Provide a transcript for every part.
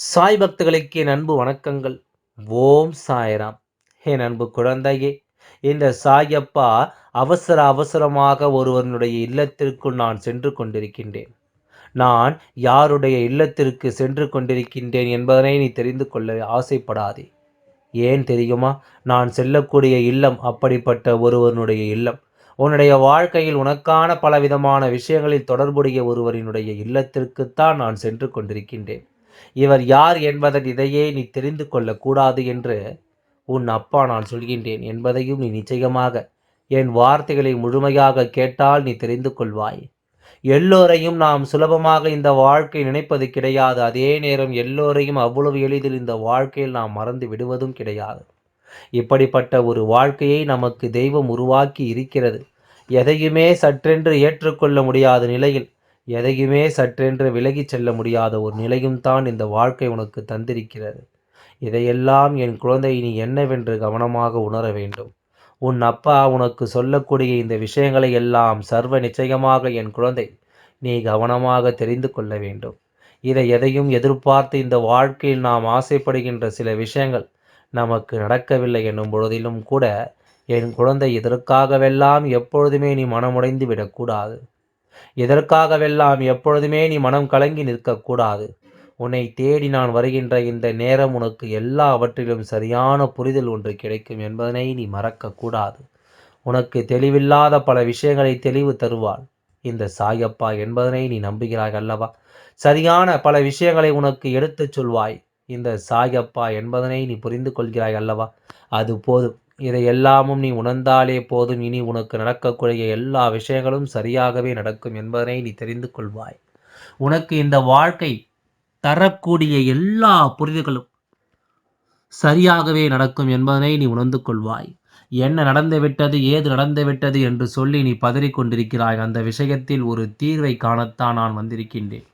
சாய் பக்தர்களுக்கு என் அன்பு வணக்கங்கள். ஓம் சாய்ராம். என் அன்பு குழந்தையே இந்த சாயப்பா அவசர அவசரமாக ஒருவனுடைய இல்லத்திற்குள் நான் சென்று கொண்டிருக்கின்றேன். நான் யாருடைய இல்லத்திற்கு சென்று கொண்டிருக்கின்றேன் என்பதனை நீ தெரிந்து கொள்ள ஆசைப்படாதே. ஏன் தெரியுமா? நான் செல்லக்கூடிய இல்லம் அப்படிப்பட்ட ஒருவனுடைய இல்லம். உன்னுடைய வாழ்க்கையில் உனக்கான பலவிதமான விஷயங்களில் தொடர்புடைய ஒருவரினுடைய இல்லத்திற்குத்தான் நான் சென்று கொண்டிருக்கின்றேன். இவர் யார் என்பதன் இதையே நீ தெரிந்து கொள்ளக்கூடாது என்று உன் அப்பா நான் சொல்கின்றேன் என்பதையும் நீ நிச்சயமாக என் வார்த்தைகளை முழுமையாக கேட்டால் நீ தெரிந்து கொள்வாய். எல்லோரையும் நாம் சுலபமாக இந்த வாழ்க்கை நினைப்பது கிடையாது. அதே நேரம் எல்லோரையும் அவ்வளவு எளிதில் இந்த வாழ்க்கையில் நாம் மறந்து விடுவதும் கிடையாது. இப்படிப்பட்ட ஒரு வாழ்க்கையை நமக்கு தெய்வம் உருவாக்கி இருக்கிறது. எதையுமே சற்றென்று ஏற்றுக்கொள்ள முடியாத நிலையில் எதையுமே சற்றென்று விலகிச் செல்ல முடியாத ஒரு நிலையும் தான் இந்த வாழ்க்கை உனக்கு தந்திருக்கிறது. இதையெல்லாம் என் குழந்தை நீ என்னவென்று கவனமாக உணர வேண்டும். உன் அப்பா உனக்கு சொல்லக்கூடிய இந்த விஷயங்களை எல்லாம் சர்வ நிச்சயமாக என் குழந்தை நீ கவனமாக தெரிந்து கொள்ள வேண்டும். இதை எதையும் எதிர்பார்த்து இந்த வாழ்க்கையில் நாம் ஆசைப்படுகின்ற சில விஷயங்கள் நமக்கு நடக்கவில்லை என்னும் பொழுதிலும் கூட என் குழந்தை இதற்காகவெல்லாம் எப்பொழுதுமே நீ மனமுடைந்து விடக்கூடாது. இதற்காகவெல்லாம் எப்பொழுதுமே நீ மனம் கலங்கி நிற்கக்கூடாது? உன்னை தேடி நான் வருகின்ற இந்த நேரம் உனக்கு எல்லாவற்றிலும் சரியான புரிதல் ஒன்று கிடைக்கும் என்பதனை நீ மறக்கக்கூடாது. உனக்கு தெளிவில்லாத பல விஷயங்களை தெளிவு தருவாள். இந்த சாயப்பா என்பதனை நீ நம்புகிறாய் அல்லவா? சரியான பல விஷயங்களை உனக்கு எடுத்துச் சொல்வாய். இந்த சாயப்பா என்பதனை நீ புரிந்து கொள்கிறாய் அல்லவா? அது போதும். இதை எல்லாமும் நீ உணர்ந்தாலே போதும். இனி உனக்கு நடக்கக்கூடிய எல்லா விஷயங்களும் சரியாகவே நடக்கும் என்பதனை நீ தெரிந்து கொள்வாய். உனக்கு இந்த வாழ்க்கை தரக்கூடிய எல்லா புரிதல்களும் சரியாகவே நடக்கும் என்பதனை நீ உணர்ந்து கொள்வாய். என்ன நடந்துவிட்டது ஏது நடந்துவிட்டது என்று சொல்லி நீ பதறிக்கொண்டிருக்கிறாய். அந்த விஷயத்தில் ஒரு தீர்வை காணத்தான் நான் வந்திருக்கின்றேன்.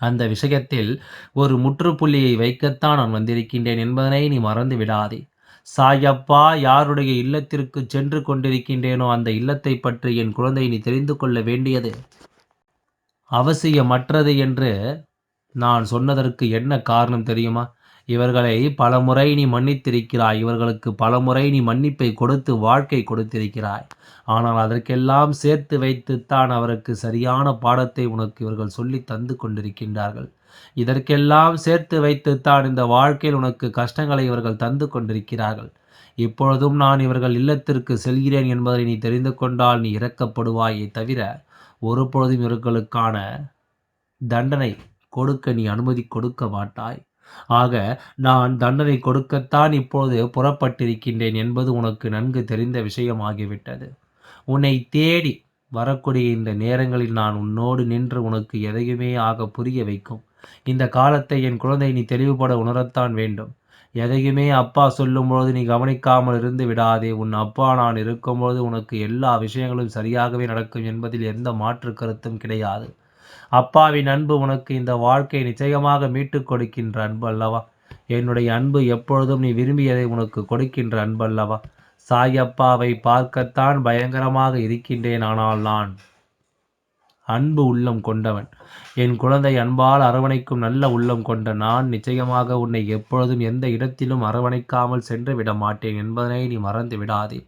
அந்த விஷயத்தில் ஒரு முற்றுப்புள்ளியை வைக்கத்தான் நான் வந்திருக்கின்றேன் என்பதனை நீ மறந்து விடாதே சாயப்பா யாருடைய இல்லத்திற்கு சென்று கொண்டிருக்கின்றேனோ அந்த இல்லத்தை பற்றி என் குழந்தை நீ தெரிந்து கொள்ள வேண்டியது. அவசியமற்றது என்று நான் சொன்னதற்கு என்ன காரணம் தெரியுமா? இவர்களை பலமுறை நீ மன்னித்திருக்கிறாய். இவர்களுக்கு பலமுறை நீ மன்னிப்பை கொடுத்து வாழ்க்கை கொடுத்திருக்கிறாய். ஆனால் அதற்கெல்லாம் சேர்த்து வைத்துத்தான் அவருக்கு சரியான பாடத்தை உனக்கு இவர்கள் சொல்லி தந்து கொண்டிருக்கின்றார்கள். இதற்கெல்லாம் சேர்த்து வைத்துத்தான் இந்த வாழ்க்கையில் உனக்கு கஷ்டங்களை இவர்கள் தந்து கொண்டிருக்கிறார்கள். இப்பொழுதும் நான் இவர்கள் இல்லத்திற்கு செல்கிறேன் என்பதை நீ தெரிந்து கொண்டால் நீ இறக்கப்படுவாயே தவிர ஒரு பொழுதும் இவர்களுக்கான தண்டனை கொடுக்க நீ அனுமதி கொடுக்க மாட்டாய். ஆக நான் தண்டனை கொடுக்கத்தான் இப்பொழுது புறப்பட்டிருக்கின்றேன் என்பது உனக்கு நன்கு தெரிந்த விஷயமாகிவிட்டது. உன்னை தேடி வரக்கூடிய இந்த நேரங்களில் நான் உன்னோடு நின்று உனக்கு எதையுமே ஆக புரிய வைக்கும். இந்த காலத்தை என் குழந்தை நீ தெளிவுபட உணரத்தான் வேண்டும். எதையுமே அப்பா சொல்லும்பொழுது நீ கவனிக்காமல் இருந்து விடாதே. உன் அப்பா நான் இருக்கும்பொழுது உனக்கு எல்லா விஷயங்களும் சரியாகவே நடக்கும் என்பதில் எந்த மாற்று கருத்தும் கிடையாது. அப்பாவின் அன்பு உனக்கு இந்த வாழ்க்கையை நிச்சயமாக மீட்டுக் கொடுக்கின்ற அன்பு அல்லவா என்னுடைய அன்பு எப்பொழுதும் நீ விரும்பியதை உனக்கு கொடுக்கின்ற அன்பு அல்லவா சாயப்பாவை பார்க்கத்தான் பயங்கரமாக இருக்கின்றேன் ஆனால் நான். அன்பு உள்ளம் கொண்டவன். என் குழந்தை அன்பால் அரவணைக்கும் நல்ல உள்ளம் கொண்ட நான் நிச்சயமாக உன்னை எப்பொழுதும் எந்த இடத்திலும் அரவணைக்காமல் சென்று விட மாட்டேன் என்பதனை நீ மறந்து விடாதே.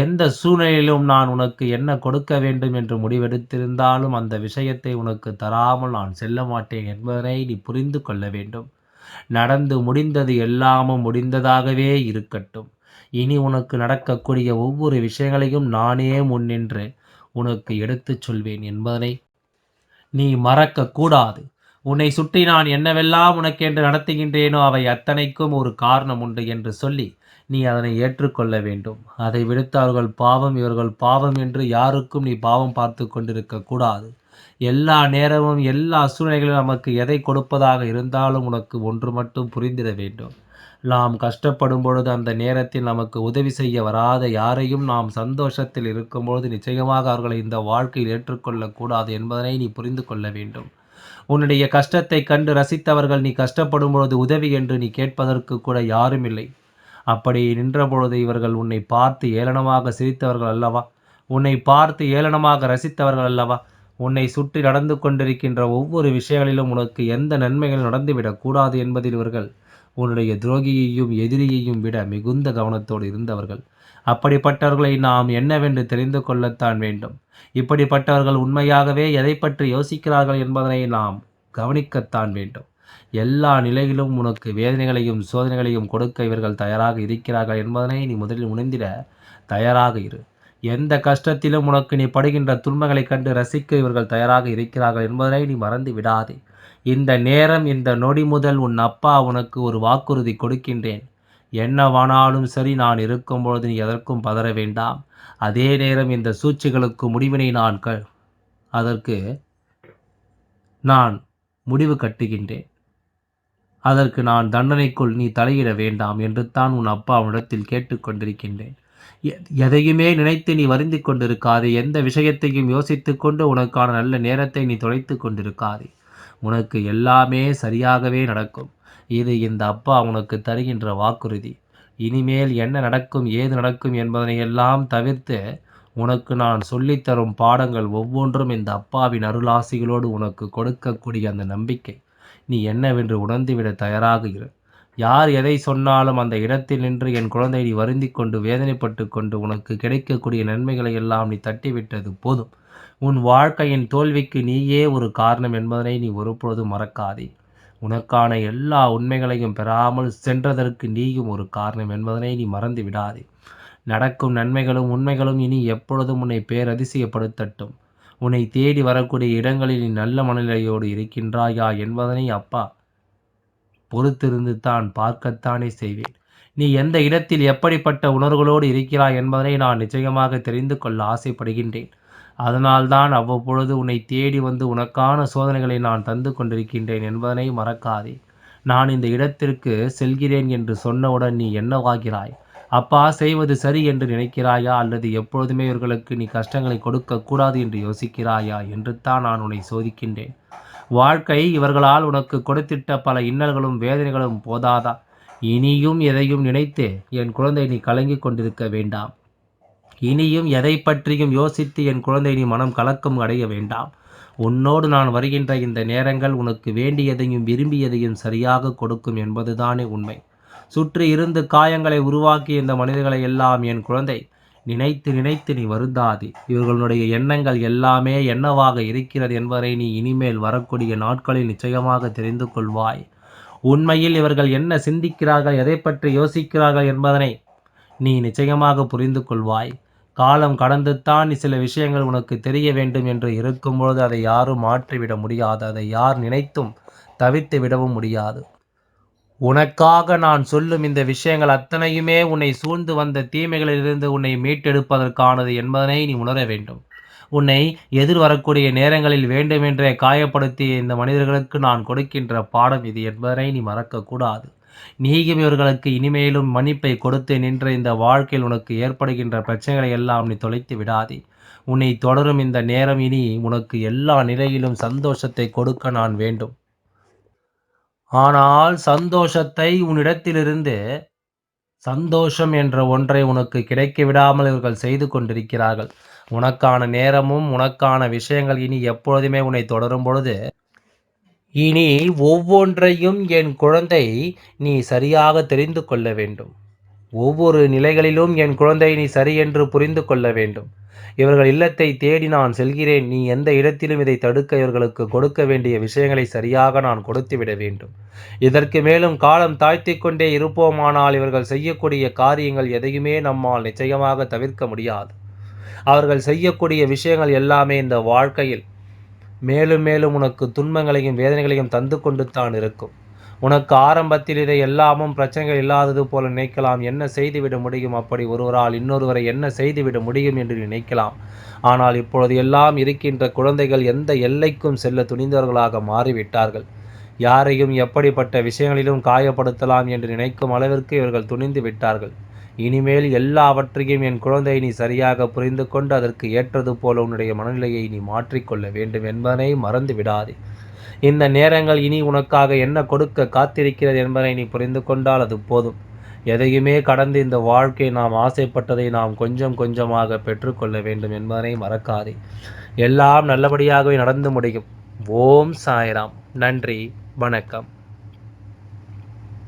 எந்த சூழ்நிலையிலும் நான் உனக்கு என்ன கொடுக்க வேண்டும் என்று முடிவெடுத்திருந்தாலும் அந்த விஷயத்தை உனக்கு தராமல் நான் செல்ல மாட்டேன் என்பதனை நீ புரிந்து கொள்ள வேண்டும். நடந்து முடிந்தது எல்லாமும் முடிந்ததாகவே இருக்கட்டும். இனி உனக்கு நடக்கக்கூடிய ஒவ்வொரு விஷயங்களையும் நானே முன்னின்று உனக்கு எடுத்துச் சொல்வேன் என்பதனை நீ மறக்கக்கூடாது. உன்னை சுற்றி நான் என்னவெல்லாம் உனக்கென்று நடத்துகின்றேனோ அவை அத்தனைக்கும் ஒரு காரணம் உண்டு என்று சொல்லி நீ அதனை ஏற்றுக்கொள்ள வேண்டும். அதை விடுத்து அவர்கள் பாவம் இவர்கள் பாவம் என்று யாருக்கும் நீ பாவம் பார்த்து கொண்டிருக்க கூடாது. எல்லா நேரமும் எல்லா சூழ்நிலைகளும் நமக்கு எதை கொடுப்பதாக இருந்தாலும் உனக்கு ஒன்று மட்டும் புரிந்திட வேண்டும். நாம் கஷ்டப்படும் பொழுது அந்த நேரத்தில் நமக்கு உதவி செய்ய வராத யாரையும் நாம் சந்தோஷத்தில் இருக்கும்பொழுது நிச்சயமாக அவர்களை இந்த வாழ்க்கையில் ஏற்றுக்கொள்ளக்கூடாது என்பதனை நீ புரிந்து கொள்ள வேண்டும். உன்னுடைய கஷ்டத்தை கண்டு ரசித்தவர்கள் நீ கஷ்டப்படும் பொழுது உதவி என்று நீ கேட்பதற்கு கூட யாரும் இல்லை. அப்படி நின்றபொழுது இவர்கள் உன்னை பார்த்து ஏளனமாக சிரித்தவர்கள் அல்லவா? உன்னை பார்த்து ஏளனமாக ரசித்தவர்கள் அல்லவா? உன்னை சுற்றி நடந்து கொண்டிருக்கின்ற ஒவ்வொரு விஷயங்களிலும் உனக்கு எந்த நன்மைகள் நடந்துவிடக்கூடாது என்பதில் இவர்கள் உன்னுடைய துரோகியையும் எதிரியையும் விட மிகுந்த கவனத்தோடு இருந்தவர்கள். அப்படிப்பட்டவர்களை நாம் என்னவென்று தெரிந்து கொள்ளத்தான் வேண்டும். இப்படிப்பட்டவர்கள் உண்மையாகவே எதை பற்றி யோசிக்கிறார்கள் என்பதனை நாம் கவனிக்கத்தான் வேண்டும். எல்லா நிலையிலும் உனக்கு வேதனைகளையும் சோதனைகளையும் கொடுக்க இவர்கள் தயாராக இருக்கிறார்கள் என்பதனை நீ முதலில் உணர்ந்திட தயாராக இரு. எந்த கஷ்டத்திலும் உனக்கு நீ படுகின்ற துன்பங்களைக் கண்டு ரசிக்க இவர்கள் தயாராக இருக்கிறார்கள் என்பதனை நீ மறந்து விடாதே. இந்த நேரம் இந்த நொடி முதல் உன் அப்பா உனக்கு ஒரு வாக்குறுதி கொடுக்கின்றேன். என்னவானாலும் சரி நான் இருக்கும்பொழுது நீ எதற்கும் பதற வேண்டாம். அதே நேரம் இந்த சூழ்ச்சிகளுக்கு முடிவினை நான் க அதற்கு நான் முடிவு கட்டுகின்றேன். அதற்கு நான் தண்டனைக்குள் நீ தலையிட வேண்டாம் என்று தான் உன் அப்பா உன்னிடத்தில் கேட்டுக்கொண்டிருக்கின்றேன். எதையுமே நினைத்து நீ வருந்தி கொண்டிருக்காதே. எந்த விஷயத்தையும் யோசித்து கொண்டு உனக்கான நல்ல நேரத்தை நீ தொலைத்து கொண்டிருக்காதே. உனக்கு எல்லாமே சரியாகவே நடக்கும். இது இந்த அப்பா உனக்கு தருகின்ற வாக்குறுதி. இனிமேல் என்ன நடக்கும் ஏது நடக்கும் என்பதனை எல்லாம் தவிர்த்து உனக்கு நான் சொல்லித்தரும் பாடங்கள் ஒவ்வொன்றும் இந்த அப்பாவின் அருளாசிகளோடு உனக்கு கொடுக்கக்கூடிய அந்த நம்பிக்கை. நீ என்னவென்று உணர்ந்துவிட தயாராக இரு. யார் எதை சொன்னாலும் அந்த இடத்தில் நின்று என் குழந்தை நீ வருந்தி கொண்டு வேதனைப்பட்டு கொண்டு உனக்கு கிடைக்கக்கூடிய நன்மைகளை எல்லாம் நீ தட்டிவிட்டது போதும். உன் வாழ்க்கையின் தோல்விக்கு நீயே ஒரு காரணம் என்பதனை நீ ஒருபொழுதும் மறக்காதே. உனக்கான எல்லா உண்மைகளையும் பெறாமல் சென்றதற்கு நீயும் ஒரு காரணம் என்பதனை நீ மறந்து விடாதே. நடக்கும் நன்மைகளும் உண்மைகளும் இனி எப்பொழுதும் உன்னை பேரதிசயப்படுத்தட்டும். உன்னை தேடி வரக்கூடிய இடங்களில் நீ நல்ல மனநிலையோடு இருக்கின்றாயா என்பதனை அப்பா பொறுத்திருந்து தான் பார்க்கத்தானே செய்வேன். நீ எந்த இடத்தில் எப்படிப்பட்ட உணர்வுகளோடு இருக்கிறாய் என்பதனை நான் நிச்சயமாக தெரிந்து கொள்ள ஆசைப்படுகின்றேன். அதனால்தான் அவ்வப்பொழுது உன்னை தேடி வந்து உனக்கான சோதனைகளை நான் தந்து கொண்டிருக்கின்றேன் என்பதனை மறக்காதே. நான் இந்த இடத்திற்கு செல்கிறேன் என்று சொன்னவுடன் நீ என்னவாகிறாய்? அப்பா செய்வது சரி என்று நினைக்கிறாயா? அல்லது எப்பொழுதுமே இவர்களுக்கு நீ கஷ்டங்களை கொடுக்கக்கூடாது என்று யோசிக்கிறாயா? என்று தான் நான் உன்னை சோதிக்கின்றேன். வாழ்க்கை இவர்களால் உனக்கு கொடுத்திட்ட பல இன்னல்களும் வேதனைகளும் போதாதா? இனியும் எதையும் நினைத்து என் குழந்தை நீ கலங்கிக் கொண்டிருக்க வேண்டாம். இனியும் எதை பற்றியும் யோசித்து என் குழந்தை நீ மனம் கலக்கம் அடைய வேண்டாம். உன்னோடு நான் வருகின்ற இந்த நேரங்கள் உனக்கு வேண்டியதையும் விரும்பியதையும் சரியாக கொடுக்கும் என்பதுதானே உண்மை. சுற்றி இருந்து காயங்களை உருவாக்கிய இந்த மனிதர்களை எல்லாம் என் குழந்தை நினைத்து நினைத்து நீ வருந்தாதே. இவர்களுடைய எண்ணங்கள் எல்லாமே என்னவாக இருக்கிறது என்பதை நீ இனிமேல் வரக்கூடிய நாட்களில் நிச்சயமாக தெரிந்து கொள்வாய். உண்மையில் இவர்கள் என்ன சிந்திக்கிறார்கள் எதை பற்றி யோசிக்கிறார்கள் என்பதனை நீ நிச்சயமாக புரிந்து கொள்வாய். காலம் கடந்துத்தான் சில விஷயங்கள் உனக்கு தெரிய வேண்டும் என்று இருக்கும்பொழுது அதை யாரும் மாற்றிவிட முடியாது. அதை யார் நினைத்தும் தவித்து விடவும் முடியாது. உனக்காக நான் சொல்லும் இந்த விஷயங்கள் அத்தனையுமே உன்னை சூழ்ந்து வந்த தீமைகளிலிருந்து உன்னை மீட்டெடுப்பதற்கானது என்பதனை நீ உணர வேண்டும். உன்னை எதிர் வரக்கூடிய நேரங்களில் வேண்டுமென்றே காயப்படுத்திய இந்த மனிதர்களுக்கு நான் கொடுக்கின்ற பாடம் இது என்பதனை நீ மறக்கக்கூடாது. நீகும் இவர்களுக்கு இனிமேலும் மன்னிப்பை கொடுத்து நின்ற இந்த வாழ்க்கையில் உனக்கு ஏற்படுகின்ற பிரச்சனைகளை எல்லாம் நீ தொலைத்து விடாதே. உன்னை தொடரும் இந்த நேரம் இனி உனக்கு எல்லா நிலையிலும் சந்தோஷத்தை கொடுக்க நான் வேண்டும். ஆனால் சந்தோஷத்தை உன்னிடத்திலிருந்து சந்தோஷம் என்ற ஒன்றை உனக்கு கிடைக்க விடாமல் இவர்கள் செய்து கொண்டிருக்கிறார்கள். உனக்கான நேரமும் உனக்கான விஷயங்கள் இனி எப்பொழுதுமே உன்னை தொடரும் பொழுது இனி ஒவ்வொன்றையும் என் குழந்தை நீ சரியாக தெரிந்து கொள்ள வேண்டும். ஒவ்வொரு நிலைகளிலும் என் குழந்தை நீ சரி என்று புரிந்து கொள்ள வேண்டும். இவர்கள் இல்லத்தை தேடி நான் செல்கிறேன். நீ எந்த இடத்திலும் இதை தடுக்க இவர்களுக்கு கொடுக்க வேண்டிய விஷயங்களை சரியாக நான் கொடுத்து விட வேண்டும். இதற்கு மேலும் காலம் தாழ்த்தி கொண்டே இருப்போமானால் இவர்கள் செய்யக்கூடிய காரியங்கள் எதையுமே நம்மால் நிச்சயமாக தவிர்க்க முடியாது. அவர்கள் செய்யக்கூடிய விஷயங்கள் எல்லாமே இந்த வாழ்க்கையில் மேலும் மேலும் உனக்கு துன்பங்களையும் வேதனைகளையும் தந்து கொண்டு தான் இருக்கும். உனக்கு ஆரம்பத்தில் இதை எல்லாமும் பிரச்சனைகள் இல்லாதது போல நினைக்கலாம். என்ன செய்துவிட முடியும்? அப்படி ஒருவரால் இன்னொருவரை என்ன செய்துவிட முடியும் என்று நினைக்கலாம். ஆனால் இப்பொழுது எல்லாம் இருக்கின்ற குழந்தைகள் எந்த எல்லைக்கும் செல்ல துணிந்தவர்களாக மாறிவிட்டார்கள். யாரையும் எப்படிப்பட்ட விஷயங்களிலும் காயப்படுத்தலாம் என்று நினைக்கும் அளவிற்கு இவர்கள் துணிந்து விட்டார்கள். இனிமேல் எல்லாவற்றையும் என் குழந்தை நீ சரியாக புரிந்து கொண்டு அதற்கு ஏற்றது போல உன்னுடைய மனநிலையை நீ மாற்றிக்கொள்ள வேண்டும் என்பதனை மறந்து விடாதே இந்த நேரங்கள் இனி உனக்காக என்ன கொடுக்க காத்திருக்கிறது என்பதை நீ புரிந்து கொண்டால் அது போதும். எதையுமே கடந்து இந்த வாழ்க்கை நாம் ஆசைப்பட்டதை நாம் கொஞ்சம் கொஞ்சமாக பெற்றுக்கொள்ள வேண்டும் என்பதனை மறக்காதே. எல்லாம் நல்லபடியாகவே நடந்து முடியும். ஓம் சாய்ராம். நன்றி. வணக்கம்.